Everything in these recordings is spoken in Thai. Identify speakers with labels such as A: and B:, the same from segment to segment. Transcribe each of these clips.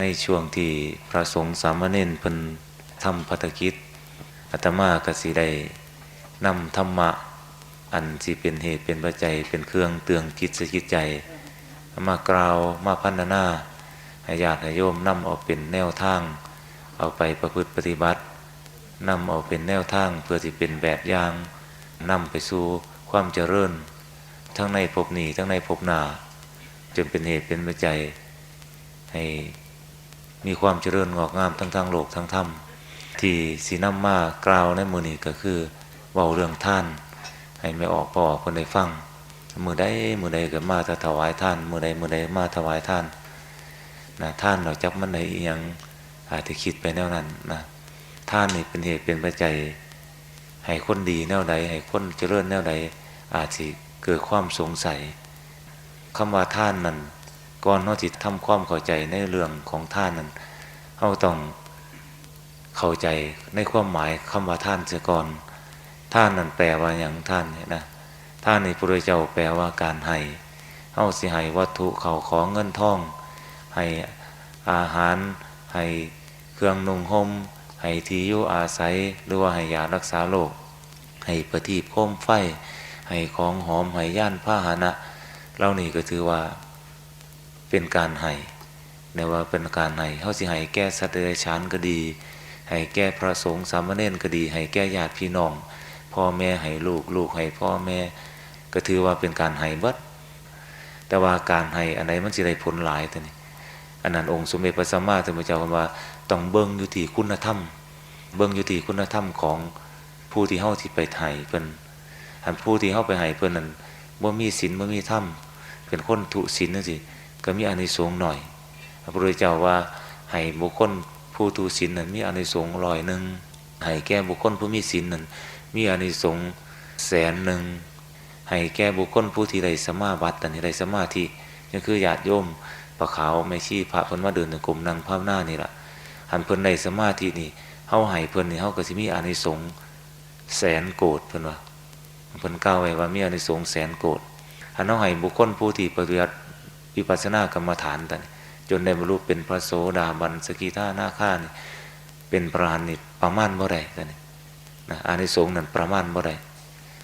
A: ในช่วงที่พระสงฆ์สามเณรเพิ่นทำภารกิจอาตมากสิได้นำธรรมะอันสิเป็นเหตุเป็นปัจจัยเป็นเครื่องเตือนจิตสกิจใจ มากล่าวมาพันนาให้ญาติให้โยมนำเอาเป็นแนวทาง เอาไปประพฤติปฏิบัตินำเอาเป็นแนวทางเพื่อที่เป็นแบบอย่างนำไปสู่ความเจริญ ทั้งในภพนี้ทั้งในภพหน้าจนเป็นเหตุเป็นปัจจัยให้ มีความเจริญงอกงามทั้งทางโลกทั้งธรรมที่สีน้ำมากล่าวในมือนี้ก็คือเว้าเรื่องท่าน ให้ไม่ออกพอออกคนได้ฟัง มือใดมือใดก็มาจะถวายท่าน มือใดมือใดมาถวายท่านนะท่านเราจักมันในอหยังอาจจะคิดไปแนวนั้นนะท่านนี่เป็นเหตุเป็นปัจจัยให้คนดีแนวใดให้คนเจริญแนวใดอาจจะเกิดความสงสัยคำว่าท่านนั้น ก่อนเราจิตทำความเข้าใจในเรื่องของท่านนั้นเราต้องเข้าใจในความหมายคำว่าท่านเสียก่อน ท่านนั่นแปลว่าอย่างท่านเนี่ยนะท่านในพระเจ้าแปลว่าการให้เฮาสิให้วัตถุเขาของเงินทอง ให้อาหาร ให้เครื่องนุ่งห่มให้ที่อยู่อาศัย หรือว่าให้ยารักษาโรคให้ประทีปโคมไฟ ให้ของหอม ให้ย่านผ้าหนะเหล่านี้ก็ถือว่า เป็นการให้ในว่าเป็นการให้เฮาสิให้แก่สัตว์เดรัจฉานก็ดี ให้แก่พระสงฆ์สามเณรก็ดี ให้แก่ญาติพี่น้อง พ่อแม่ให้ลูกลูกให้พ่อแม่ ก็ถือว่าเป็นการให้เบิดแต่ว่าการให้อันไหนมันสิได้ผลหลายตัวนี้อันนั้นองค์สมเด็จพระสัมมาสัมพุทธเจ้าว่าต้องเบิ่งอยู่ที่คุณธรรม เบิ่งอยู่ที่คุณธรรมของผู้ที่เฮาที่ไปไห้เพิ่นอันผู้ที่เฮาไปไห้เพิ่นนั้นบ่มีศีลบ่มีธรรมเป็นคนทุศีลจังซี่ ก็มีอานิสงส์หน่อย พระพุทธเจ้าว่าให้บุคคลผู้ทุศีลนั้นมีอานิสงส์ร้อยหนึ่งให้แก่บุคคลผู้มีศีลนั้นมีอานิสงส์แสนหนึ่งให้แก่บุคคลผู้ที่ได้สมาบัติอันนี้ได้สมาธินี่คือญาติโยมปะขาวไม่ชี้พระเพิ่นมาเดินในกรมนั่งภาพหน้านี่ละหันเพิ่นได้สมาธินี่เฮาให้เพิ่นนี่เฮาก็สิมีอานิสงส์แสนโกดเพิ่นว่าเพิ่นกล่าวไว้ว่ามีอานิสงส์แสนโกดหันเฮาให้บุคคลผู้ที่ปฏิบัติ วิปัสสนากรรมฐานตันจนได้บรรลุเป็นพระโสดาบันสกิทาหน้าคานี่เป็นพระหันต์นี่ประมาณบ่ได้ตันนะอานิสงส์นั้นประมาณบ่ได้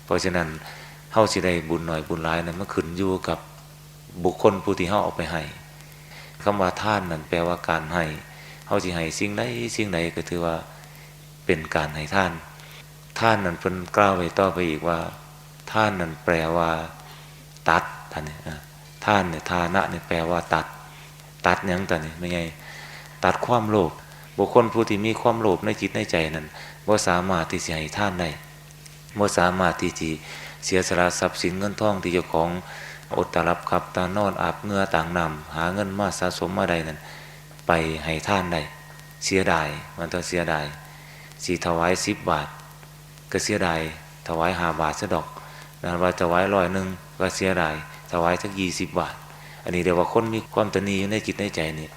A: เพราะฉะนั้นเฮาสิได้บุญหน่อยบุญหลายนั้นมันขึ้นอยู่กับบุคคลผู้ที่เฮาเอาไปให้คำว่าท่านนั่นแปลว่าการให้เฮาสิให้สิ่งใดสิ่งใดก็ถือว่าเป็นการให้ท่าน ท่านนั่นเพิ่นกล่าวไว้ต่อไปอีกว่า ท่านนั่นแปลว่า ตัดท่านนี่ะ ท่านเนี่ยทานะเนี่ยแปลว่าตัด ตัดยังแต่นี่ไม่ไงตัดความโลภบุคคลผู้ที่มีความโลภในจิตในใจนั้นบ่สามารถที่จะให้ท่านได้บ่สามารถที่จะเสียสละทรัพย์สินเงินทองที่เจ้าของอดตารับขับตานอนอาบเงื่อต่างนำหาเงินมาสะสมมาใดนั้นไปให้ท่านได้เสียดายมันต้องเสียดายสีถวายสิบบาท ก็เสียดายถวายห้าบาทซะดอกนะว่าถวายร้อยหนึ่งก็เสียดาย ถวายสักยี่สิบบาท อันนี้เดี๋ยวว่าคนมีความตนีอยู่ในจิตในใจนี่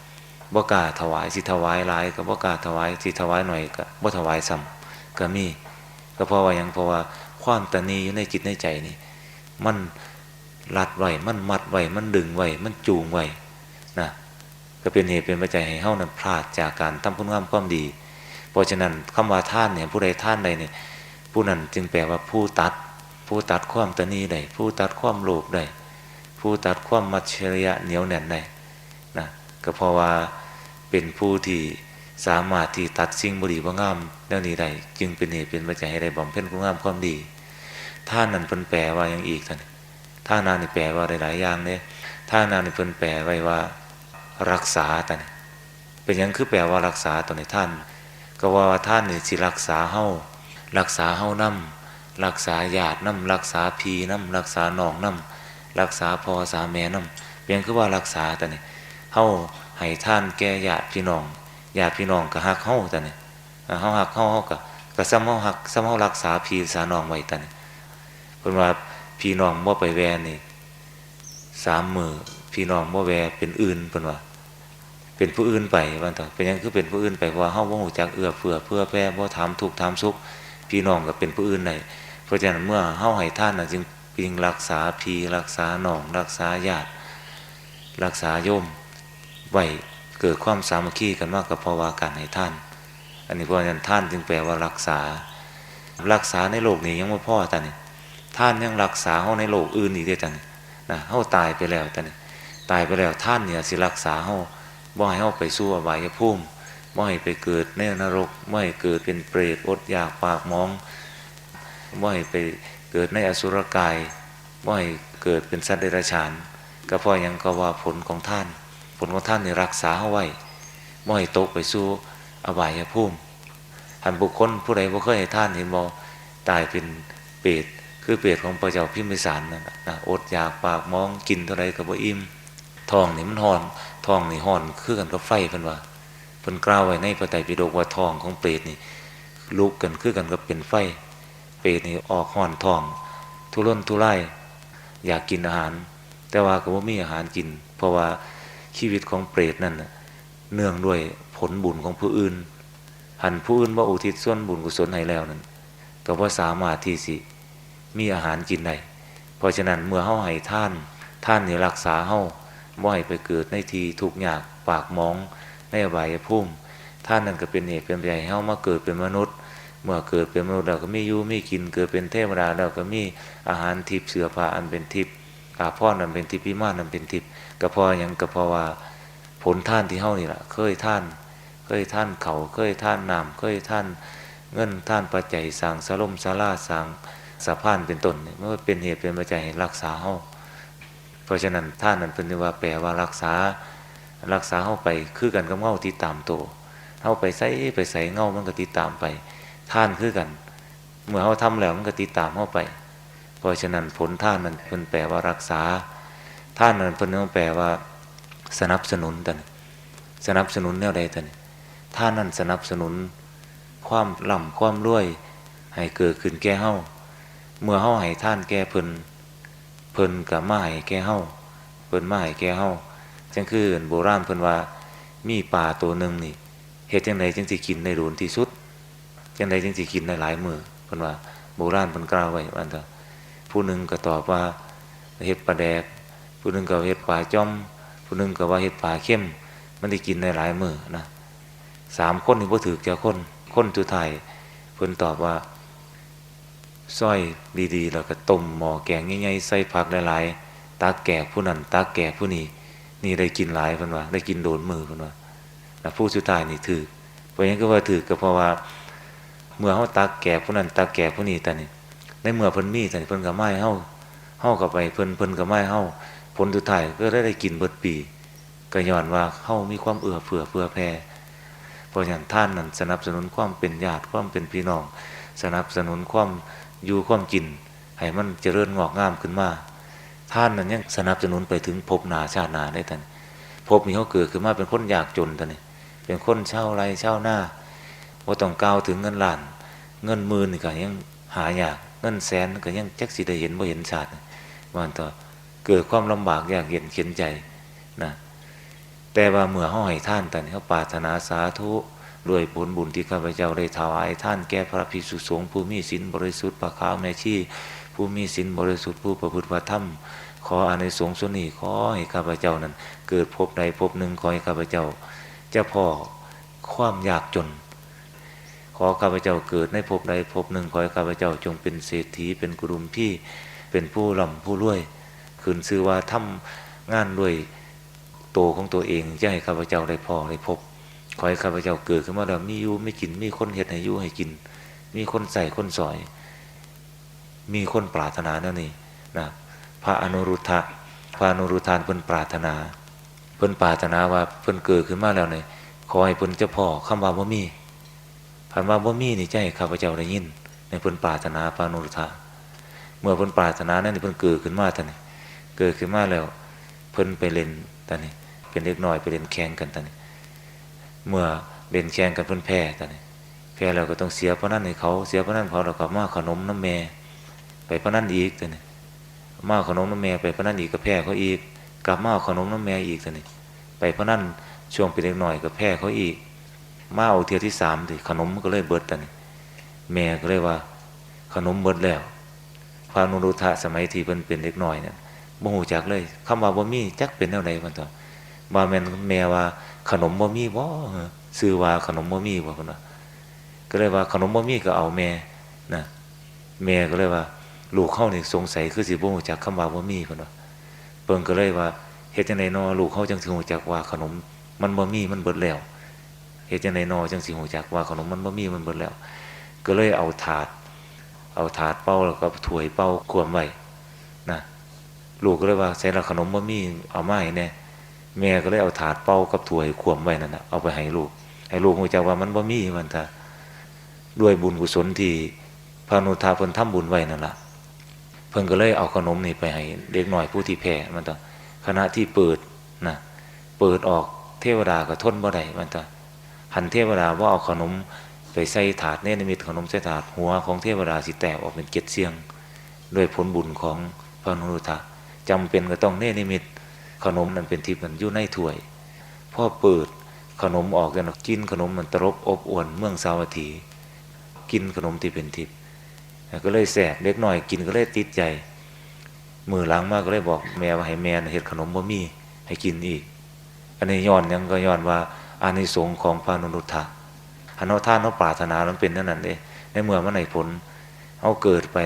A: บ่กล้าถวายสิถวายหลายก็บ่กล้าถวายสิถวายหน่อยก็บ่ถวายซ้ำก็มีก็เพราะว่าหยังเพราะว่าความตนีอยู่ในจิตในใจนี่ มันรัดไว้มันมัดไว้มันดึงไว้มันจูงไว้นะก็เป็นเหตุเป็นปัจจัยให้เฮานั้นพลาดจากการทำคุณงามความดี เพราะฉะนั้นคำว่าท่านเนี่ยผู้ใดท่านใดเนี่ยผู้นั้นจึงแปลว่าผู้ตัด ผู้ตัดความตนีได้ผู้ตัดความโลภได้ ผู้ตัดความมัจฉริยะเหนียวแน่นได้นะก็เพราะว่าเป็นผู้ที่สามารถที่ตัดสิ่งบุรีบ่งามแนวนี้ได้จึงเป็นเหตุเป็นปัจจัยให้ได้บำเพ็ญคุณงามความดีท่านนั้นเพิ่นแปลว่าอย่างอีกท่านท่านานี่แปลว่าหลายๆอย่างเนี่ยท่านานี่เพิ่นแปลไว้ว่ารักษาท่านเป็นหยังคือแปลว่ารักษาตัวในท่าน ก็ว่าท่านนี่สิรักษาเฮารักษาเฮานำรักษาญาตินำรักษาพี่นำรักษาน้องนำ รักษาพอสาแม่น้ำเพียงคือว่ารักษาแต่นี่เฮาให้ท่านแก่ญาติพี่น้องญาติพี่น้องก็ฮักเฮาแต่นี่เฮาฮักเฮาเฮาก็ก็ซ้ำเฮาฮักซ้ำเฮารักษาพี่สาน้องไว้แต่นี่เพิ่นว่าพี่น้องบ่ไปแวนี่สามมือพี่น้องบ่แวเป็นอื่นเพิ่นว่าเป็นผู้อื่นไปว่าต่อเป็นยังคือเป็นผู้อื่นไปเพราะว่าเฮาบ่ฮู้จักเอื้อเฟื้อเพื่อแผ่บ่ถามทุกถามสุขพี่น้องก็เป็นผู้อื่นได้เพราะฉะนั้นเมื่อเฮาให้ท่านน่ะจึง พิงรักษาพีรักษาหนอง รักษาญาติ รักษาโยมไหวเกิดความสามัคคีกันมากกับพราว่าการให้ท่าน อันนี้เพราะฉะนั้นท่านจึงแปลว่ารักษา รักษาในโลกนี้ยังไม่พ่อแต่นี่ท่านยังรักษาเฮาในโลกอื่นอีกเด้อแต่นี่นะเฮาตายไปแล้วแต่นี่ตายไปแล้วท่านเนี่ยสิรักษาเฮาบ่ให้เฮาไปสู่อบายภูมิบ่ให้ไปเกิดในนรกบ่ให้เกิดเป็นเปรตอดอยากปากมองบ่ให้ไป เกิดในอสุรกายบ่ให้เกิดเป็นสัตว์เดรัจฉานก็เพราะยังก็ว่าผลของท่าน ผลของท่านนี่รักษาเฮาไว้บ่ให้ตกไปสู่อบายภูมิหันบุคคลผู้ใดบ่เคยให้ท่านเห็นบ่ตายเป็นเปรตคือเปรตของพระเจ้าพิมพิสารนั่นนะอดอยากปากมองกินเท่าใดก็บ่อิ่มทองนี่มันร้อนทองนี่ร้อนคือกันกับไฟเพิ่นว่าเพิ่นกล่าวไว้ในพระไตรปิฎกว่าทองของเปรตนี่ลุกกันคือกันกับเป็นไฟ เปรตนี่ออกร้อนท้อง ทุรนทุรายอยากกินอาหาร แต่ว่าก็บ่มีอาหารกิน เพราะว่าชีวิตของเปรตนั่นเนื่องด้วยผลบุญของผู้อื่น หันผู้อื่นว่าอุทิศส่วนบุญกุศลให้แล้วนั้นก็ว่าสามารถที่สิมีอาหารกินได้เพราะฉะนั้นเมื่อเฮาให้ท่าน ท่านนี่รักษาเฮาบ่ให้ไปเกิดในทีทุกข์ยากปากมองในอบายภูมิท่านนั่นก็เป็นเหตุเป็นปัจให้เฮามาเกิดเป็นมนุษย์ เมื่อเกิดเป็นมนุษย์เราก็มีอยู่มีกิน เกิดเป็นเทวดาเราก็มีอาหารทิพย์เสื้อผ้าอันเป็นทิพย์อาภรณ์อันเป็นทิพย์พิมานอันเป็นทิพย์ก็เพอหยังก็เพาะว่าผลท่านที่เฮานี่แหละเคยท่าน เคยท่านเขาเคยท่านน้ำเคยท่านเงินท่านปัจจัยสั่งสลมสลาสั่งสะพานเป็นต้นเนี่ยมันเป็นเหตุเป็นปัจจัยให้รักษาเฮาเพราะฉะนั้นท่านนั้นเป็นว่าแปลว่ารักษารักษาเฮาไปคือกันกับเงาที่ตามตัวเฮาไปใส่ไปใส่เงามันก็ติดตามไป ท่านคือกัน เมื่อเฮาทำแล้วมันก็ติดตามเฮาไป เพราะฉะนั้นผลท่านนั้นเพิ่นแปลว่ารักษา ท่านนั้นเพิ่นแปลว่าสนับสนุนตันสนับสนุนแนวใดตันท่านนั้นสนับสนุนความล่ำความรวย ให้เกิดขึ้นแก่เฮาเมื่อเฮาให้ท่านแก่เพิ่นเพิ่นกับมาให้แก่เฮาเพิ่นมาให้แก่เฮาจังคือโบราณเพิ่นว่ามีปลาตัวหนึ่งนี่เฮ็ดจังไดจึงสิกินได้โดนที่สุด จังไดจึงสิกินได้หลายมือเพิ่นว่าโบราณเพิ่นกล่าวไว้ว่าอันเถอะผู้หนึ่งก็ตอบว่าเฮ็ดปลาแดก ผู้หนึ่งก็เฮ็ดปลาจ้อม ผู้หนึ่งก็ว่าเฮ็ดปลาเข้ม มันได้กินได้หลายมือนะสามคนนี่บ่ถือเจ้าคนคนสุดท้ายเพิ่นตอบว่าซอยดีๆ แล้วก็ต้มหม้อแกงใหญ่ๆใส่ผักหลายๆตักแก่ผู้นั้นตักแก่ผู้นี้นี่ได้กินหลายเพิ่นว่า ได้กินโดนมือเพิ่นว่าแล้วผู้สุดท้ายนี่ถือเพราะหยังก็ว่าถือก็เพราะว่า เมื่อเฮาตักแก่ผู้นั้นตักแก่ผู้นี้แต่นี่ในเมื่อเพิ่นมีแต่เพิ่นก็มาให้เฮาเฮาก็ไปเพิ่นเพิ่นก็มาให้เฮาผลสุดท้ายก็ได้ได้กินเบิดปีก็ย้อนว่าเฮามีความเอื้อเฟื้อเผื่อแผ่เพราะฉะนั้นท่านนั้นสนับสนุนความเป็นญาติความเป็นพี่น้อง สนับสนุนความอยู่ความกินให้มันเจริญงอกงามขึ้นมาท่านนั้นยังสนับสนุนไปถึงภพนาชาตินาได้ทันภพนี้เขาเกิดขึ้นมาเป็นคนยากจนทันนี่เป็นคนเช่าไรเช่าหน้า ว่าต้องกล่าวถึงเงินล้าน เงินหมื่นนี่ก็ยังหายากเงินแสนก็ยังจักสิได้เห็นบ่เห็นชาติวันต่อเกิดความลำบากยากเย็นเข็นใจนะแต่ว่าเมื่อเฮาให้ท่านตอนนี้เขาปรารถนาสาธุด้วยผลบุญที่ข้าพเจ้าได้ถวายท่านแก่พระภิกษุสงฆ์ผู้มีศีลบริสุทธิ์ปะขาวแม่ชีผู้มีศีลบริสุทธิ์ผู้ประพฤติพระธรรมขออานิสงส์ส่วนนี้ขอให้ข้าพเจ้านั้น เกิดพบใดพบหนึ่งขอให้ข้าพเจ้า จะพ่อความยากจน ขอข้าพเจ้าเกิดในภพใดภพหนึ่งขอให้ข้าพเจ้าจงเป็นเศรษฐีเป็นกุรุมพี่เป็นผู้ร่ำผู้รวยคืนชื่อว่าทำงานด้วยโตของตัวเองจะให้ข้าพเจ้าได้พอได้พบขอให้ข้าพเจ้าเกิดขึ้นมาแล้วมีอยู่ไม่กินมีคนเฮ็ดให้อยู่ให้กิน มีคนใส่คนสอย มีคนปรารถนาเนั่นนี่นะพระอนุรุทธะพระอนุรุทธานเพิ่นปรารถนา เพิ่นปรารถนาว่าเพิ่นเกิดขึ้นมาแล้วเนี่ยขอให้เพิ่นเจ้าพ่อคำว่าบ่มี คำว่าบ่มีนี่จะให้ข้าพเจ้าได้ยิน ในพิ่นปรารถนาพระอนุรุธะเมื่อพิ่นปรารถนานั้นนี่เพิ่นเกิดขึ้นมาท่านนี่เกิดขึ้นมาแล้ว เพิ่นไปเล่นตอนนี้เป็นเล็กน้อยไปเล่นแข่งกันตอนนี้เมื่อเล่นแข่งกันเพิ่นแพ้ตอนนี้แพ้เราก็ต้องเสียเพราะนั้นให้เขาเสียเพราะนั้นเขาเราก็มาขนมน้ำแม่ไปเพราะนั้นอีกตอนนี้มาขนมน้ำแม่ไปเพราะนั้นอีกก็แพ้เขาอีกกลับมาขนมน้ำแม่อีกตอนนี้ไปเพราะนั้นช่วงเป็นเล็กน้อยก็แพ้เขาอีก มาเอาเที่ยวที่สามดิขนมก็เลยเบิดตอนนี้แม่ก็เลยว่า ขนมเบิดแล้วพระนุรุธะสมัยที่เพิ่นเป็นเล็กน้อยเนี่ยบ่ฮู้จักเลยคำว่าบ่มีจักเป็นแนวใดมันต่อบ่แม่นแม่ว่า ขนมบ่มีบ่ซื้อว่าขนมบ่มีบ่เพิ่นว่าก็เลยว่าขนมบ่มีก็เอาแม่นะแม่ก็เลยว่า ลูกเขานี่สงสัยคือสิบ่รู้จักคำว่าบ่มีเพิ่นว่าเพิ่นก็เลยว่าเฮ็ดจังได๋นอลูกเขาจังสิรู้จักว่าขนมมันบ่มีมันเบิดแล้ว เฮ็ดจังได๋น้อจังสิรู้จักว่าขนมมันบ่มีมันเบิดแล้ว ก็เลยเอาถาด เอาถาดเป้าแล้วก็ถวยเป้าขวมไว้นะลูกก็เลยว่าใส่ละขนมบ่มีเอามาให้แน่แม่ก็เลยเอาถาดเป้ากับถวยขวมไว้นั่นนะเอาไปให้ลูก ให้ลูกรู้จักว่ามันบ่มีมันถ้าด้วยบุญกุศลที่พระนุทาเพิ่นทำบุญไว้นั่นล่ะเพิ่นก็เลยเอาขนมนี่ไปให้เด็กหน่อยผู้ที่แพ้มันต่อขณะที่เปิดนะเปิดออกเทวดาก็ทนบ่ได้มันต่อ หันเทวดาว่าเอาขนมไปใส่ถาดเนรมิตขนมใส่ถาดหัวของเทวดาสิแตกออกเป็นเกล็ดเสียงด้วยผลบุญของพระอนุทาจำเป็นก็ต้องเนรมิตขนมนั้นเป็นทิพย์นั้นอยู่ในถ้วยพอเปิดขนมออกกันกินขนมมันตรบอบอวนเมืองสาวัตถี กินขนมที่เป็นทิพย์ก็เลยแสบเล็กหน่อยกินก็เลยติดใจ มือหล้างมากก็เลยบอกแม่ว่าให้แม่เฮ็ดขนมบะหมี่ให้กินอีก อันนี้ย้อนยังก็ย้อนว่า อานิสงส์ของพระนุทธะหันเอาท่านเอาปรารถนามันเป็นนั่นนั่นเด้ในเมื่อมันในผลเอาเกิดไป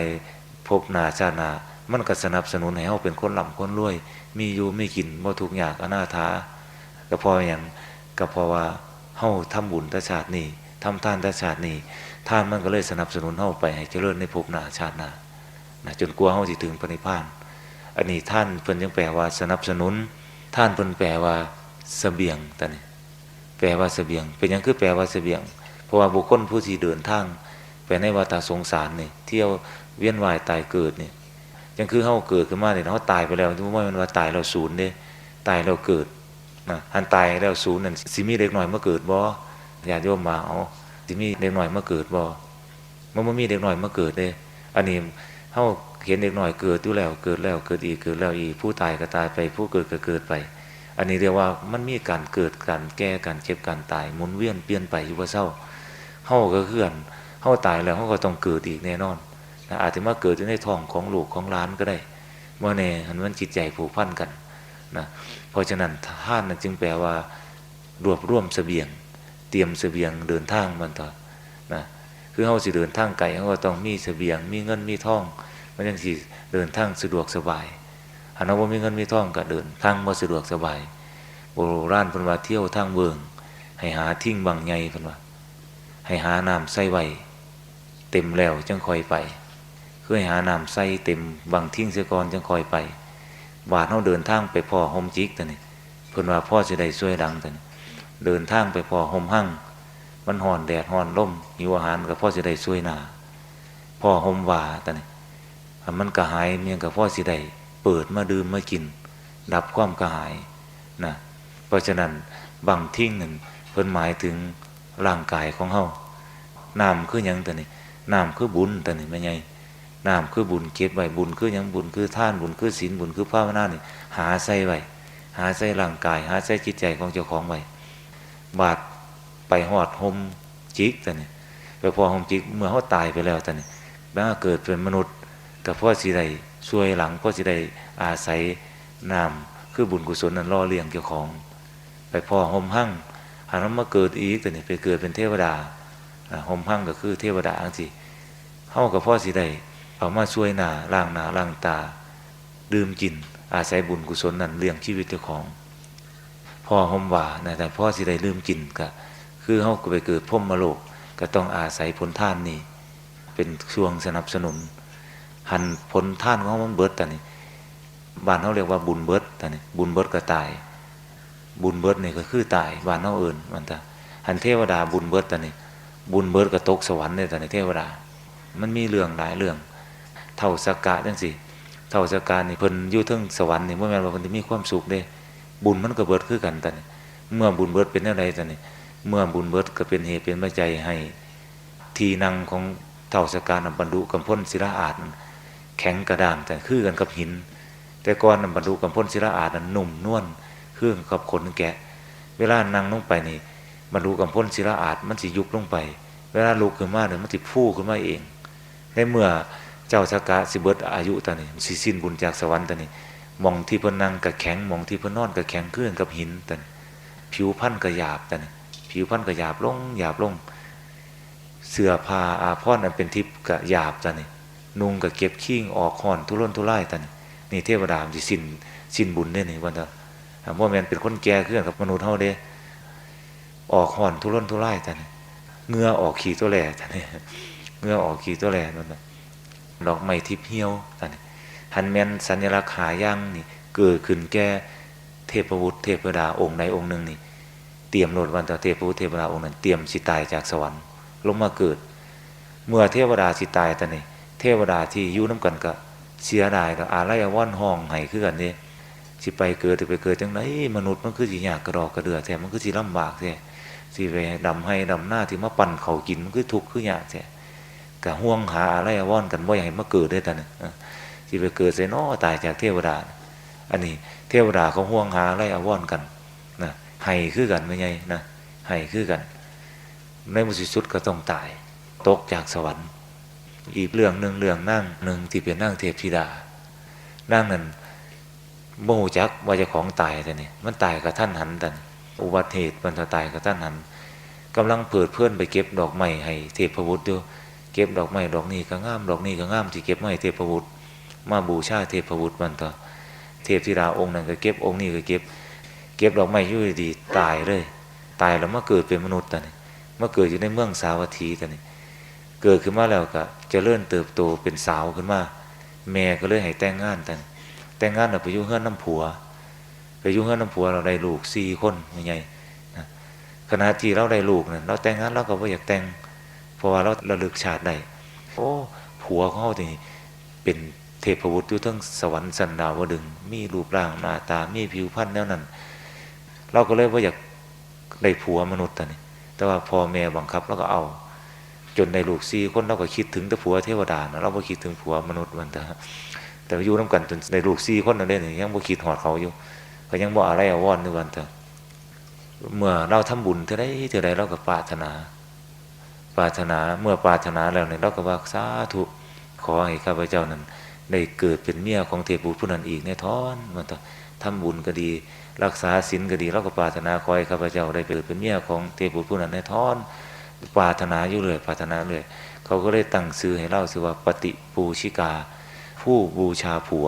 A: พบนาชาตินา มันก็สนับสนุนให้เฮาเป็นคนร่ำคนรวย มีอยู่ไม่กินบ่ทุกข์ยากอนาถาก็พออย่างก็พราะว่าเฮาทำบุญแตชาตินี้ทำท่านแตชาตินี้ท่านมันก็เลยสนับสนุนเฮาไปให้เจริญในภพหนาชาติหนานะจนกลัวเฮาสิถึงพระนิพานอันนี้ท่านเพิ่นยังแปลว่าสนับสนุน ท่านเพิ่นแปลว่าเสบียงตอนนี้ ปลว่าเสบียง เป็นหยังคือแปลว่าเสบียง เพราะว่าบุคคลผู้ที่เดินทางไปในวัฏสงสารนี่เที่ยวเวียนว่ายตายเกิดนี่ยังคือเฮาเกิดขึ้นมาเนี่ยเฮาตายไปแล้วที่ว่ามันว่าตายแล้วศูนย์เด้ตายแล้วเกิดนะหันตายแล้วศูนย์นั่นสิมีเด็กหน้อยเมาเกิดบ่ญาติโยมมาเอาสิมีเด็กหน่อยเมาเกิดบ่มันบ่มีเด็กหน่อยเมาเกิดเด้อันนี้เฮาเห็นเด็กหน่อยเกิดอยู่แล้วเกิดแล้วเกิดอีกเกิดแล้วอีกผู้ตายก็ตายไปผู้เกิดก็เกิดไป อันนี้เรียกว่ามันมีการเกิดการแก้การเจ็บการตายหมุนเวียนเปลี่ยนไปอยู่บ่าเศร้าเฮาก็คือนเฮาตายแล้วเฮาก็ต้องเกิดอีกแน่นอนนะอาจจะมาเกิดอยู่ในท้องของลูกของหลานก็ได้เมื่อแน่หันมันจิตใจผูกพันกันนะเพราะฉะนั้นท่านจึงแปลว่ารวบรวมเสบียง เตรียมเสบียงเดินทางมันต่อนะคือเฮาสิเดินทางไกลเฮาก็ต้องมีเสบียง มีเงินมีทองมันจังสิเดินทางสะดวกสบาย หันเอาบ่มีเงินมีทองก็เดินทางบ่สะดวกสบายโบราณเพิ่นว่าเที่ยวทางเบิงให้หาทิ้งบางใหญ่เพิ่นว่า ให้หาน้ำใส่ไว้เต็มแล้วจังค่อยไปคือให้หาน้ำใส่เต็มบางทิ้งเสียก่อนจังค่อยไปบาดเฮาเดินทางไปพ่อโฮมจิกตัวนี้เพิ่นว่าพ่อสิได้ช่วยดังตัวนี้เดินทางไปพ่อห่มหั่งมันห่อนแดดห่อนลมหิวอาหารกับพ่อสิได้ช่วยหนาพ่อห่มว่าตอนนี้มันกระหายเมียงกับพ่อสิได้ เปิดมาดื่มมากิน ดับความกระหายนะเพราะฉะนั้นบางทิ้งหนึ่งเพิ่นหมายถึงร่างกายของเฮาน้ำคือยังแตอนนี้น้ำคือบุญแตอนนี้ไม่ไงน้ำคือบุญเก็บไว้บุญคือยังบุญคือท่านบุญคือศีลบุญคือภาวนานี่หาใส่ไว้หาใส่ร่างกาย หาใส่จิตใจของเจ้าของไว้บาดไปหอดหมจิกแต่นี่ไปพอหมจิกเมื่อเขาตายไปแล้วแต่นี่แม้เกิดเป็นมนุษย์กับพ่อสิได้ ช่วยหลังพ่อสิได้อาศัยนามคือบุญกุศลนั้นล่อเลี้ยงเกี่ยวของ ไปพอหมหั่งหันมาเกิดอีกแต่นี่ไปเกิดเป็นเทวดาหมหั่งก็คือเทวดาอังสิเฮากับพ่อสิได้เอามาช่วยหนาล้างหนาล้างตา ดื่มกิน อาศัยบุญกุศลนั้นเลี้ยงชีวิตเจ้าของพ่อหมว่านะแต่พ่อสิได้ลืมกินก็คือเฮาก็ไปเกิดพ่มมโลกก็ต้องอาศัยผลท่านนี่เป็นช่วงสนับสนุน หันผลท่านของมันเบิดแต่นี่บ้านเฮาเรียกว่าบุญเบิดแต่นี่บุญเบิดก็ตาย บุญเบิดนี่ก็คือตายบ้านเฮาเอิ้นมันตาหันเทวดาบุญเบิดแต่นี่บุญเบิดก็ตกสวรรค์เลยแต่นี่เทวดา มันมีเรื่องหลายเรื่อง เท่าสกกะจังซี่เท่าสกกะนี่เพิ่นอยู่เทิงสวรรค์นี่บ่แม่นว่าเพิ่นมีความสุขเด้ บุญมันก็เบิดคือกันแต่นี่เมื่อบุญเบิดเป็นอะไรแต่นี่เมื่อบุญเบิดก็เป็นเหตุเป็นปัจจัยให้ ทีนังของเท่าสการนำบรรดุกำพ้นศิลาอาด แข็งกระด้างแต่คือกันกับหิน แต่ก่อนบรรดุกำพ้นศิลาอาดนั้นนุ่มนวลคือกับขนแกะ เวลานั่งลงไปนี่บรรดุกำพ้นศิลาอาดมันสิยุบลงไป เวลาลุกขึ้นมาเนี่ยมันสิฟูขึ้นมาเอง ในเมื่อเจ้าสกาสิเบิดอายุตอนนี้สิสิ้นบุญจากสวรรค์ตอนนี้มองที่เพิ่นนั่งกับแข็งมองที่เพิ่นนอนกับแข็งขึ้นกับหินตันผิวพันธุ์ก็หยาบแต่นี่ผิวพันธุ์ก็หยาบลงหยาบลงเสื้อผ้าอาภรณ์อันเป็นทิพย์ก็หยาบแต่นี่ นุ่งก็เก็บขี้งออกห่อนทุรนทุร่ายต่นี่นี่เทวดามันสิสินสินบุญได้นี่วันเถอะว่าแม่นเป็นคนแก่ขึ้นกับมนุษย์เฮาเด้ออกห่อนทุรนทุร่ายต่นี่เงื่อออกขี้ตัวแหล่ต่นี่เงื่อออกขี้ตัวแหล่นั่นน่ดอกไม้ทิพย์เหี่ยวต่นี่หันแมนสัญลักษณ์หาย่างนี่เกิดขึ้นแก่เทพบุตรเทพดาองค์ใดองค์หนึ่งนี่เตรียมโหลดวันต่อเทพบุตรเทพดาองค์นั้นเตรียมสิตายจากสวรรค์ลงมาเกิด เมื่อเทวดาสิตายแต่นี่ เทวดาที่อยู่น้ำกันก็เสียดายก็อาลัยอวรณ์ห้องให้คือกันนี่สิไปเกิดไปเกิดจังไดมนุษย์มันคือสิยากกระดอกกระเดือแท้มันคือสิลำบากแท้สิไปดำให้ดำหน้าที่มาปั่นเขากินมันคือทุกข์คือยากแท้ก็ห่วงหาอาลัยอวรณ์กันบ่อยากให้มาเกิดได้แต่นี่สิไปเกิดใส่น้อตายจากเทวดา อันนี้ เทวดาเขาห่วงหาอาลัยอวรณ์กันนะให้คือกันไม่ไงนะให้คือกันในมุสิสุดก็ต้องตาย ตกจากสวรรค์ อีกเรื่องหนึ่งเรื่องนั่งหนึ่งที่เป็นนั่งเทพธิดา นั่งนั้นโมจักว่าจะของตายแต่นี่มันตายกับท่านหันตันอุบัติเหตุมันจะตายกับท่านหันกำลังเปิดเพื่อนไปเก็บดอกไม้ให้เทพบุตรอยู่เก็บดอกไม้ดอกนี้ก็งามดอกนี้ก็งามที่เก็บไม้เทพบุตรมาบูชาเทพบุตรมันต่อเทพธิดาองค์นั้นก็เก็บองค์นี้ก็เก็บ เก็บดอกไม้ยู่ดีตายเลย ตายแล้วมาเกิดเป็นมนุษย์แตันนี่มาเกิดอยู่ในเมืองสาวัตถีตันนี่ เกิดขึ้นมาแล้วก็เจะเลื่อนเติบโตเป็นสาวขึ้นมา แม่ก็เลยให้แต่งงานกันแต่งงานเราไปยุ่งเฮือนน้ำผัว ไปยุ่งเฮือนน้ำผัวเราได้ลูกสี่คนไม่ใหญ่นะขณะที่เราได้ลูกเนี่ยเราแต่งงานเราก็ไม่อยากแต่งเพราะว่าเราระลึกชาติได้โอ้ผัวของเขาทีเป็นเทพบุตรอยู่ทั้งสวรรค์สันดาวดึง มีรูปร่างหน้าตามีผิวพรรณแนวนั้น เราก็เลยว่าอยากได้ผัวมนุษย์ตอนนี้แต่ว่าพอแม่บังคับเราก็เอา จนในลูกสี่คนเราก็คิดถึงแต่ผัวเทวดานะเราบ่คิดถึงผัวมนุษย์มันแต่แต่อยู่น้ากันจนในลูกสี่คนนั่นเองยังบ่คิดหอดเขาอยู่ก็ยังบ่อะไรอาวรณ์ในวันเถอะเมื่อเราทำบุญเท่าใดเท่าใดเราก็ปรารถนา ปรารถนาเมื่อปรารถนาแล้วเนี่ยเราก็ว่าสาธุขอให้ข้าพเจ้านั้นได้เกิดเป็นเมียของเทพบุตรผู้นั้นอีกในท้อนมันเถอทำบุญก็ดี รักษาศีลก็ดีเราก็ปรารถนาขอให้ข้าพเจ้าได้เกิดเป็นเมียของเทพบุตรผู้นั้นในท้อน ปรารถนาอยู่เลยปรารถนาเลย เขาก็เลยตั้งชื่อให้เล่าชื่อว่าปฏิปูชิกา ผู้บูชาผัว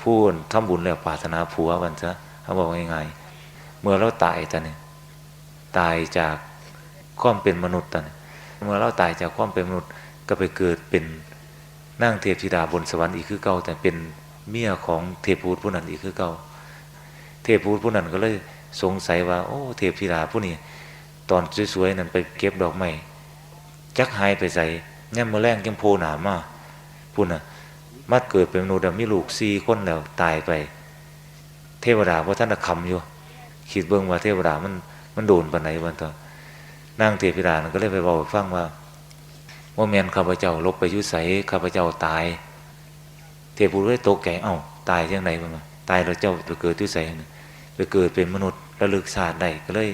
A: ผู้ทำบุญแล้วปรารถนาผัววันซะเขาบอกง่ายๆเมื่อเราตายตอนนี้ตายจากความเป็นมนุษย์ตอนนี้เมื่อเราตายจากความเป็นมนุษย์ก็ไปเกิดเป็นนั่งเทพธิดาบนสวรรค์อีกคือเก่าแต่เป็นเมียของเทพพูตผู้นั้นอีกคือเก่าเทพพูตผู้นั้นก็เลยสงสัยว่า โอ้ เทพธิดาผู้นี้ ตอนสวยๆนั่นไปเก็บดอกไม้จักหายไปใส่เนี่ยมือแรงจังโพหนามาพุ่นน่ะมาเกิดเป็นมนุษย์อะมีลูกสี่คนแล้วตายไป เทวดาเพราะท่านน่ะคำอยู่คิดเบิ่งว่าเทวดามันมันโดนปานไหนวันตอนนางเทพิดานั่นก็เลยไปบอกฟังว่าว่าแมนข้าพเจ้าลบไปยุใสข้าพเจ้าตาย เทพบุรเลยตกแก่เอ้าตายยังไงมันวะตายแล้วเจ้าไปเกิดยุใส่ไปเกิดเป็นมนุษย์ระลึกชาสติได้ก็เลย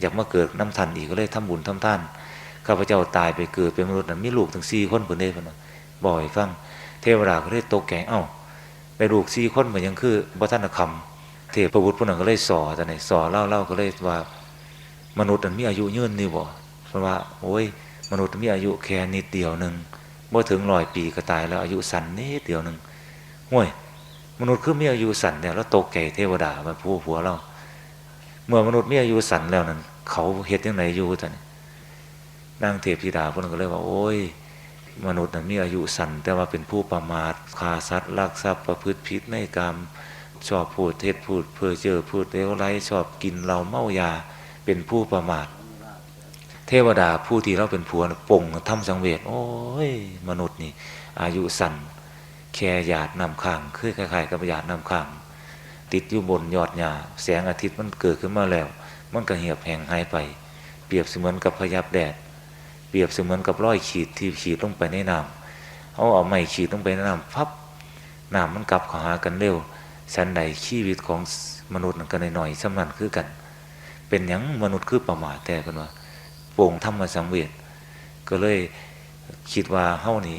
A: อยากมาเกิดน้ำทันอีกก็เลยทำบุญทำท่านข้าพเจ้าตายไปเกิดเป็นมนุษย์นั้นมีลูกถึงสี่คนเพิ่นได้พิ่นบ่อยฟังเทวดาก็เลยตกแก่เอ้าได้ลูกสี่คนเหมือนยังคือบ่ทันคำเทพบุตรผู้นั้นก็เลยสอแต่ไหนสอเล่าเล่าก็เลยว่ามนุษย์นั้นมีอายุยืนนี่บ่เพราะว่าโอ้ยมนุษย์มีอายุแค่นิดเดียวหนึงบ่อถึงร้อยปีก็ตายแล้วอายุสั้นนิดเดียวหนึงห่วยมนุษย์คือมีอายุสั้นเนี่ยแล้วตกแก่เทวดามาผู้ผัวเรา เมื่อมนุษย์มีอายุสั้นแล้วนั้น เขาเฮ็ดยังไงอยู่ท่านนางเทพธิดาพิ่นก็เลยว่าโอ้ย มนุษย์นั้นมีอายุสั้นแต่ว่าเป็นผู้ประมาทฆ่าสัตว์ลักทรัพย์ประพฤติผิดในกรรมชอบพูดเท็จพูดเพ้อเจอพูดเลวไหลชอบกินเหล้าเมายาเป็นผู้ประมาท เทวดาผู้ที่เราเป็นผัวน่ะปงทำสังเวชโอ้ย มนุษย์นี่ อายุสั้นแค่หยาดนำข้างคือคล้ายๆกับหยาดนำข้างติดอยู่บนยอดหญ้าแสงอาทิตย์มันเกิดขึ้นมาแล้ว มันก็เหี่ยวแห้งหายไป เปรียบเสมือนกับพยับแดด เปรียบเสมือนกับร้อยขีดที่ขีดลงไปในน้ำเอาเอาไม้ขีดลงไปในน้ำพับน้ำมันกลับเข้าหากันเร็วสันใดชีวิตของมนุษย์นั่นก็หน่อยๆสำนันคือกัน เป็นหยังมนุษย์คือประมาทแต่กันว่าโป่งธรรมสังเวชก็เลยคิดว่าเฮ้านี้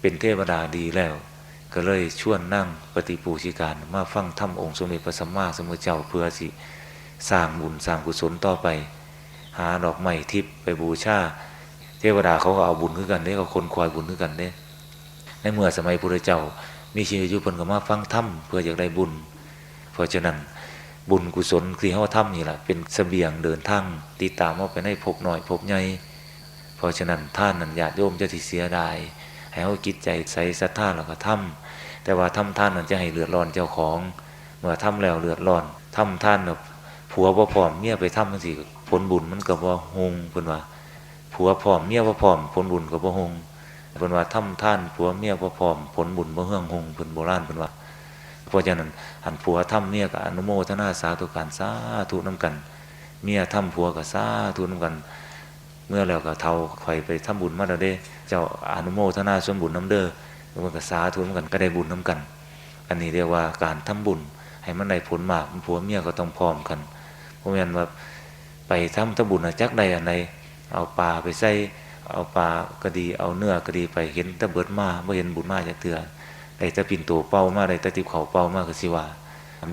A: เป็นเทวดาดีแล้ว ก็เลยชวนนั่งปฏิปูชิการมาฟังธรรมองค์สมเด็จพระสัมมาสัมพุทธเจ้าเพื่อสิ สร้างบุญสร้างกุศลต่อไป หาดอกไม้ทิพย์ไปบูชาเทวดาเขาก็เอาบุญขึ้นกันเด้เขาคนคอยบุญขึ้นกันเด้ในเมื่อสมัยพระเจ้า มีชีวิตอยู่เพิ่นก็มาฟังธรรมเพื่ออยากได้บุญ เพราะฉะนั้นบุญกุศลที่เฮาทำนี่แหละเป็นเสบียงเดินทางติดตามเฮาไปในภพบหน้อยภพใหญ่เพราะฉะนั้นท่านนั้นญาติโยมจะสิเสียดายให้เฮาจิตใจใส่ศรัทธาแล้วก็ทำแต่ว่าทำท่านนั้นจะให้เลือดร้อนเจ้าของ เมื่อทำแล้วเลือดร้อนทำท่านแบบ ผัวบ่พร้อมเมียไปทำจังซี่ผลบุญมันก็บ่ฮงเพิ่นว่าผัวพร้อมเมียบ่พร้อมผลบุญก็บ่ฮงเพิ่นว่าทำท่านผัวเมียบ่พร้อมผลบุญบ่เฮืองฮงเพิ่นโบราณเพิ่นว่าเพราะฉะนั้นหันผัวทำเมียก็อนุโมทนาสาธุการสาธุน้ำกัน เมียทำผัวก็สาธุน้ำกัน เมื่อแล้วก็เท่าข่อยไปทำบุญมาแล้วเด้เจ้าอนุโมทนาส่วนบุญน้ำเด้อมันก็สาธุน้ำกันก็ได้บุญน้ำกัน อันนี้เรียกว่าการทำบุญให้มันได้ผลมากผัวเมียก็ต้องพร้อมกัน เพราะฉะนั้นว่าไปทำทำบุญน่ะจักใดอันใดเอาปลาไปใส่เอาปลาก็ดีเอาเนื้อก็ดีไปเห็นตะเบิดมาไม่เห็นบุญมาจากเถื่อได้ต่ปิ่นโตเป้ามาได้ต่ติบเขาเป้ามาก็สิว่า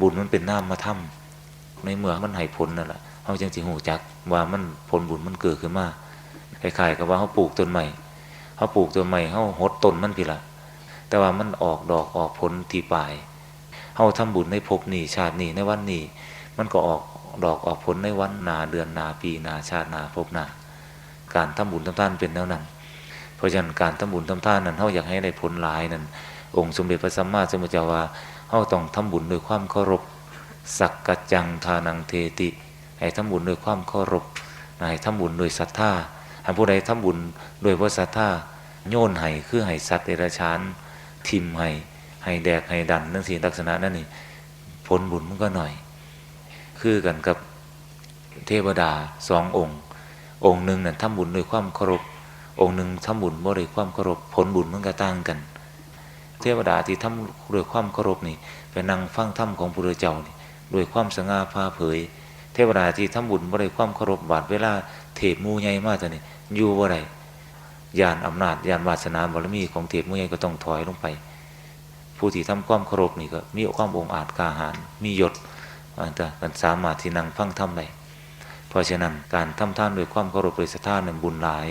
A: บุญมันเป็นน้ำมาทำในเมื่อมันให้ผลนั่นแหละเฮาจังสิหูจักว่ามันผลบุญมันเกิดขึ้นมาคล้ายๆกับว่าเฮาปลูกต้นใหม่เฮาปลูกต้นใหม่เฮาหดต้นมันพี่ละแต่ว่ามันออกดอกออกผลที่ปลายเฮาทำบุญในภพนี้ชาตินี้ในวันนี้มันก็ออก ดอกออกผลในวันนาเดือนนาปีนาชาตินาภพนา การทำบุญทำทานเป็นแนวนั้น เพราะฉะนั้นการทำบุญทำทานนั้นเฮาอยากให้ได้ผลหลายนั้น องค์สมเด็จพระสัมมาสัมพุทธเจ้าว่าเฮาต้องทำบุญด้วยความเคารพสักกจังทานังเทติให้ทำบุญด้วยความเคารพให้ทำบุญด้วยศรัทธาหากผู้ใดทำบุญด้วยบ่ศรัทธาโยนให้คือให้สัตว์เดรัจฉานทิมให้ให้แดกให้ดันนั่นสิลักษณะนั้นนี่ผลบุญมันก็หน่อย คือกันกับเทวดาสององค์ องค์หนึ่งนั่นทำบุญด้วยความเคารพองค์หนึ่งทำบุญบ่ด้วยความเคารพผลบุญมันก็ต่างกัน เทวดาที่ทำด้วยความเคารพนี่ไปนั่งฟังธรรมของพระเจ้านี่ด้วยความสง่าผ่าเผย เทวดาที่ทำบุญบ่ได้ความเคารพบาดเวลาเทพมูใหญ่มาแต่นี่อยู่บ่ได้ญาณอำนาจญาณวาสนาบารมีของเทพมูใหญ่ก็ต้องถอยลงไป ผู้ที่ทำความเคารพนี่ก็มีความองอาจกาหาญมียศ อันตะมันสามารถที่นั่งฟังธรรมได้เพราะฉะนั้นการทำท่านด้วยความเคารพโดยศรัทธานั้นบุญหลาย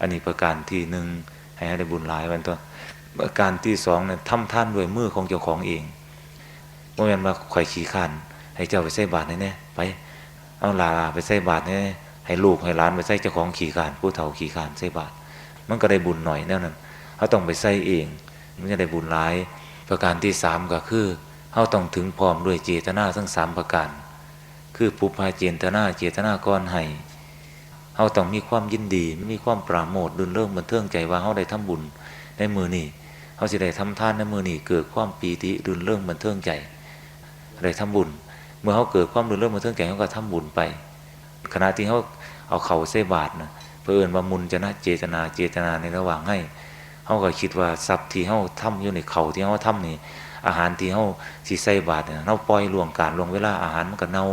A: อันนี้ประการที่หนึ่งให้ได้บุญหลายวันตัวประการที่สองเนี่ยทำท่านด้วยมือของเจ้าของเองโมเมนต์มาข่อยขี่ขันให้เจ้าไปใส่บาตรแน่ๆไปเอาลาลาไปใส่บาตรแน่ให้ลูกให้หลานไปใส่เจ้าของขี่ขันผู้เฒ่าขี่ขันใส่บาตรมันก็ได้บุญหน่อยแน่นั้นเขาต้องไปใส่เองมันจะได้บุญหลาย ประการที่สามก็คือ เขาต้องถึงพร้อมด้วยเจตนาทั้งสามประการ คือปุพาเจตนาเจตนาก้อนให้เขาต้องมีความยินดีมีความปราโมทดุนเรื่องบันเทิงใจว่าเขาได้ทำบุญในมือนี่เขาสิได้ทำทานในมือนี่เกิดความปีติดุนเรื่องบันเทิงใจได้ทำบุญ เมื่อเขาเกิดความดุนเรื่องบันเทิงใจเขาก็ทำบุญไป ขณะที่เขาเอาเข่าเสบาทนะเพื่อเอินว่ามุนจะนะเจตนาเจตนาในระหว่างให้เขาก็คิดว่าทรัพย์ที่เขาทำอยู่ในเข่าที่เขาทำนี่ อาหารที่เขาสีใส่บาทเนี่ยเราปล่อยล่วงการล่วงเวลาอาหารมันก็เน่า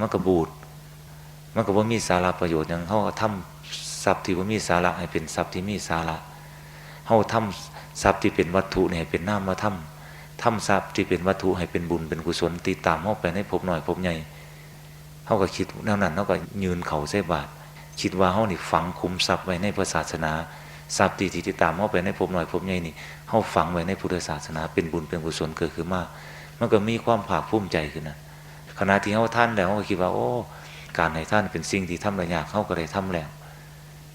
A: มันก็บูดมันก็ว่ามีสาระประโยชน์อย่างเขาก็ทำทรัพย์ที่ว่ามีสาระให้เป็นทรัพย์ที่มีสาระเขาทำทรัพย์ที่เป็นวัตถุเนี่ยให้เป็นน้ำมาทำทำทรัพย์ที่เป็นวัตถุให้เป็นบุญเป็นกุศลติดตามเขาไปในภพบหน่อยภพใหญ่เขาก็คิดแนวนั้นเขาก็ยืนเขาใส่บาทคิดว่าเขานี่ฝังคุมทรัพย์ไว้ในพระศาสนา ทรัพย์ที่ติดตามเข้าไปในภพหน่อยภพใหญ่นี่เข้าฝังไว้ในพุทธศาสนา เป็นบุญเป็นกุศลเกิดขึ้นมามันก็มีความภาคภูมิใจขึ้นนะขณะที่เขาท่านแล้วเขาก็คิดว่า โอ้การให้ท่านเป็นสิ่งที่ทำระยากเขาก็ได้ทำแล้ว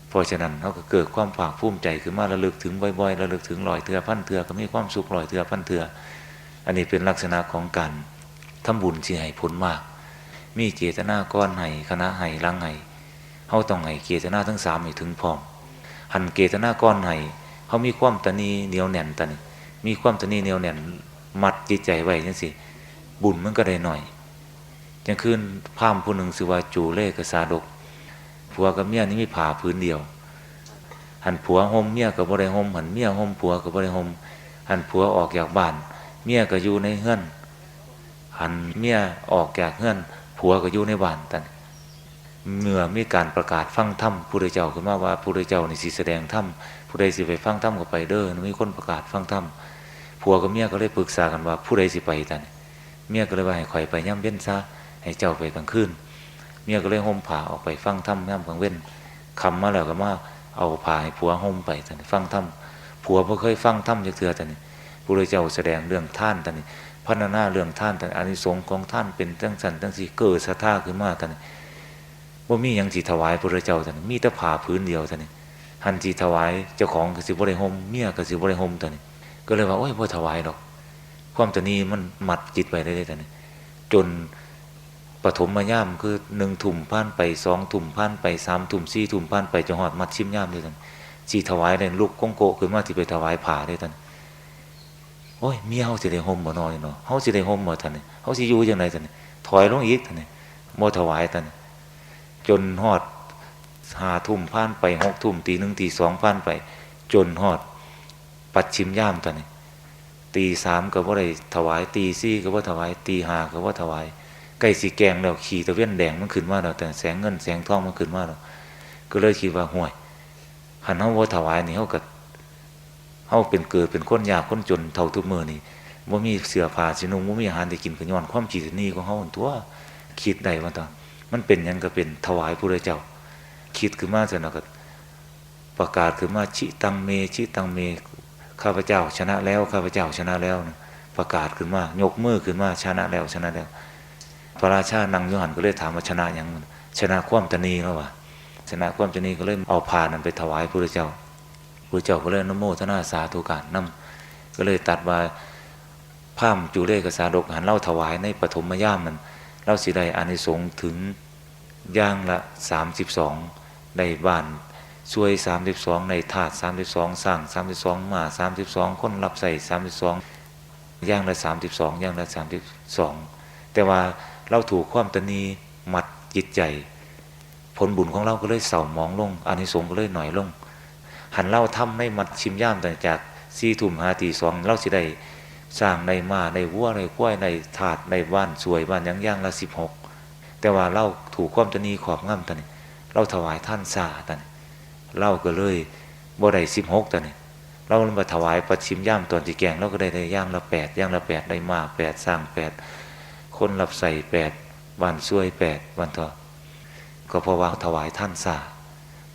A: เพราะฉะนั้นเขาก็เกิดความภาคภูมิใจขึ้นมาระลึกถึงบ่อยๆระลึกถึงลอยเถื่อพันเถื่อก็มีความสุขลอยเถื่อพันเถื่ออันนี้เป็นลักษณะของการทำบุญที่ให้ผลมาก มีเจตนาก้อนให้คณะให้ลังให้เขาต้องให้เจตนาทั้งสามให้ถึงพร้อม หันเจตนาก้อนให้เขามีความตนีเหนียวแน่นตนมีความตนีเหนียวแน่นมัดจิตใจไว้จังสิบุญมันก็ได้หน่อยจังคืนพามผู้หนึ่งสือว่าจูเล่กษาดกผัวกับเมียนี่มีผ่าพื้นเดียว หันผัวห่มเมียกับบริห่มหันเมียห่มผัวกับบริห่มหันผัวออกจากบ้าน เมียก็อยู่ในเฮือนหันเมียออกจากเฮือนผัวก็อยู่ในบ้านตัน เมื่อมีการประกาศฟังธรรมผู้ใดเจ้าขึ้นมาว่าผู้ใดเจ้านี่สิแสดงธรรมผู้ใดสิไปฟังธรรมก็ไปเด้อมีคนประกาศฟังธรรมผัวกับเมียก็เลยปรึกษากันว่าผู้ใดสิไปตันเมียก็เลยว่าให้ข่อยไปย่ำเว้นซะให้เจ้าไปกลางคืนเมียก็เลยห่มผ้าออกไปฟังธรรมย่ำกลางเว้นคำมาแล้วก็มาเอาผ้าให้ผัวห่มไปตอนนี้ฟังธรรมผัวบ่เคยฟังธรรมจักเทื่อตอนนี้พระเจ้าแสดงเรื่องท่านตอนนี้พัฒนาเรื่องท่านตอนนี้อานิสงส์ของท่านเป็นตั้งสันตั้งสีเกิดศรัทธาขึ้นมาต ว่ามียังสิถวายพระเจ้าตอนนี้มีแต่ผ้าพื้นเดียวตอนนี้หันสิถวายเจ้าของกสิบ่ได้ห่มเมียกสิบ่ได้ห่มตอนนี้ก็เลยว่าโอ้ยบ่อถวายดอก ความตวนี้มันมัดจิตไว้ได้เลยตอนนี้จนปฐมมาย่ามคือหนึ่งถุ่มผ่านไปสองถุ่มผ่านไปสามถุ่มสี่ถุ่มผ่านไปจนหอดมัดชิมย่ามเลยท่านสีถวายเลยลูกกงโกขึ้นมาที่ไปถวายผ่าเลยท่านโอ้ยเมียเฮาสิได้ห่มบ่นอนเนาะเฮาสิได้ห่มบ่ท่านนี่เฮาสิอยู่จังไดท่านนี่ถอยลงอีกท่านนี่บ่ถวายท่าน จนหอดหาทุ่มผ่านไปหกทุ่มตีหนึ่งตีสองผ่านไป จนหอด ปัดชิมย่ามท่านนี่ตีสามก็บ่ได้ถวาย ตีสี่ก็บ่ถวาย ตีห้าก็บ่ถวายไก่สีแกงแล้วขี่ตะเวียนแดงมันขึ้นมาแล้วแต่แสงเงินแสงทองมันขึ้นมาแล้วก็เลยคิดว่าห่วยหันเฮาบ่ถวายนี่เฮาก็เฮาเป็นเกิดเป็นคนยากคนจนเท่าทุกมือนี่บ่ามีเสือผ้าสินุ่งบ่มีอาหารได้กินก็ย้อนความคิดนี้ของเฮาหั่นตัวคิดได้ว่าตอน มันเป็นยังก็เป็นถวายพระเจ้า คิดขึ้นมาเสร็จแล้วก็ประกาศขึ้นมาชิตังเมชิตังเมข้าพเจ้า ชนะแล้วข้าพเจ้าชนะแล้วนะประกาศขึ้นมายกมือขึ้นมาชนะแล้วชนะแล้ว พระราชานังยุหันก็เลยถามว่าชนะยังชนะความตนีแล้ววะชนะความตนีก็เลยเอาพานั้นไปถวายพระเจ้าพระเจ้าก็เลยนโมทนาสาธุการนํก็เลยตัดว่าพามจุเลกสาดกหันเล่าถวายในปฐมย่ามมัน เล่าสิได้อานิสงส์ถึงย่างละสามสิบสองในบ้านช่วยสามสิบสองในถาดสามสิบสองสร้างสามสิบสองมาสามสิบสองคนรับใส่สามสิบสองย่างละสามสิบสองย่างละสามสิบสองแต่ว่าเราถูกความตนีมัดจิตใจ ผลบุญของเราก็เลยเศร้าหมองลงอานิสงส์ก็เลยหน่อยลง หันเล่าทำในมัดชิมย่ามแต่จากสี่ทุ่มหาตีสองเราสิได้ สร้างในมาในวัวในกล้วยในถาดในบ้านสวยบ้านยังย่างละสิบหกแต่ว่าเราถูกความตนีขอบง่ำตันเราถวายท่านสาตันเราก็เลยบ่ได้สิบหกตันเรามาถวายประชิมย่ามตอนที่แกงเราก็ได้ได้ย่างละแปดย่างละแปดได้มาแปดสร้างแปดคนรับใส่แปดวันช่วยแปดวันทอก็เพราะว่าถวายท่านสา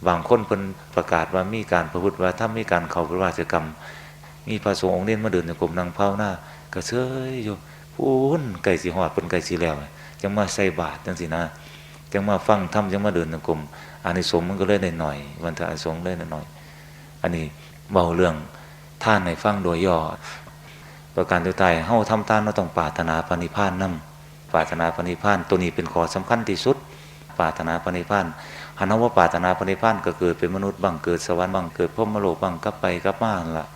A: บางคนเพิ่นประกาศว่ามีการประพฤติว่าถ้ามีการเขาพระราชกรรม มีพระสงฆ์องค์เน้นมาเดินในกรมนางเผาหน้าก็เชยอยู่พูนไก่สีหอดเป็นไก่สีแล้วจังมาใส่บาตรจังสินะจังมาฟังธรรมจังมาเดินในกรมอานิสงส์มันก็เลยได้หน่อยวันทอานิสงส์เลยหน่อยอันนี้เบาเรื่องท่านในฟังโดยย่อประการตัวตายเฮาทำทานเราต้องปรารถนาปณิพานนำปรารถนาปณิพานตัวนี้เป็นข้อสำคัญที่สุดปรารถนาปณิพานหันว่าปรารถนาปณิพานก็เกิดเป็นมนุษย์บ้างเกิดสวรรค์บ้างเกิดพรหมโลกบ้างกลับไปกลับมาหั่นละ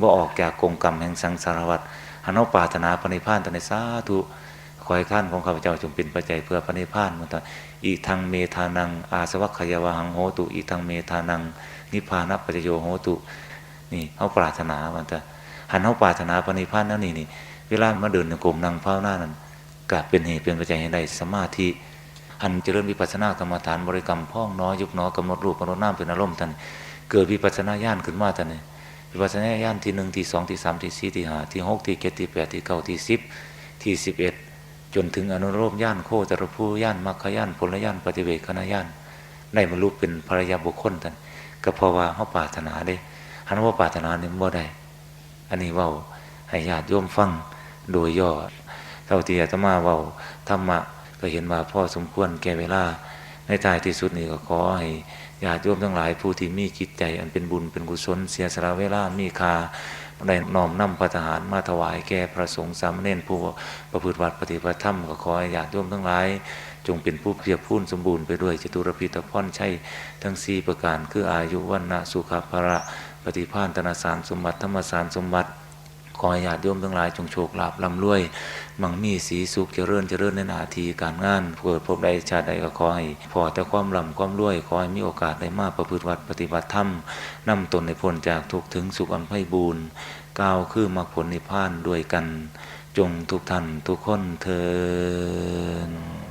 A: บ่ออกจากกงกรรมแห่งสังสารวัฏหันว่าปรารถนาปณิพานตนในสาธุขอให้ท่านของข้าพเจ้าจงเป็นปัจจัยเพื่อปณิพานมันตอีทางเมธานัง อาสวัคขยวหังโหตุ อีทางเมธานัง นิพพานะปัจโยโหตุ นี่เขาปรารถนามันแต่หันเขาปรารถนาปณิพานนั่นนี่นี่ เวลามาเดินในกลมนั่งเฝ้าหน้านั้นก็เป็นเหตุเป็นปัจจัยให้ได้สมาธิหันเจริญวิปัสสนากรรมฐานบริกรรมพ้องน้อยยุบน้อยกำหนดรูปกำหนดน้ำเป็นอารมณ์ท่านเกิดวิปัสสนาญาณขึ้นมาท่านนี่ วิปัสสนาญาณที่หนึ่งที่สองที่สามที่สี่ที่ห้าที่หกที่เจ็ดที่แปดที่เก้าที่สิบที่สิบเอ็ดจนถึงอนุโลมญาณโคตรภูญาณมรรคญาณผลญาณปฏิเวคณญาณได้บรรลุเป็นภรรยาบุคคลท่านก็เพราะว่าเขาปรารถนาได้หันว่าปรารถนาเนี่ยบ่ได้อันนี้เว่าให้ญาติโยมฟังโดยย่อเท่าที่อาตมาเว่าธรรมะก็เห็นว่าพ่อสมควรแก่เวลาในท้ายที่สุดนี้ก็ขอให้ ญาติโยมทั้งหลายผู้ที่มีจิตใจ อันเป็นบุญเป็นกุศลเสียสละเวลามีคาได้น้อมนำพระทหารมาถวายแก่พระสงฆ์สามเณรผู้ประพฤติวัดปฏิบัติธรรมก็ขอญาติโยมทั้งหลาย จงเป็นผู้เพียรพูนสมบูรณ์ไปด้วยจตุรพิตพรใช่ทั้งสี่ประการคืออายุวันนะสุขภาระปฏิภาณธนสารสมบัติธรรมสารสมบัติ ขอให้ญาติโยมทั้งหลายจงโชคลาภร่ำรวย มั่งมีสีสุขเจริญเจริญในหน้าที่การงานเกิดพบใดชาติใดก็ขอให้พอแต่ความร่ำความรวยขอให้มีโอกาสได้มาประพฤติวัดปฏิบัติธรรมนำตนในพ้นจากทุกถึงสุขอันไพบูรณ์ก้าวคือมรรคผลนิพพานด้วยกัน จงทุกท่านทุกคนเทอ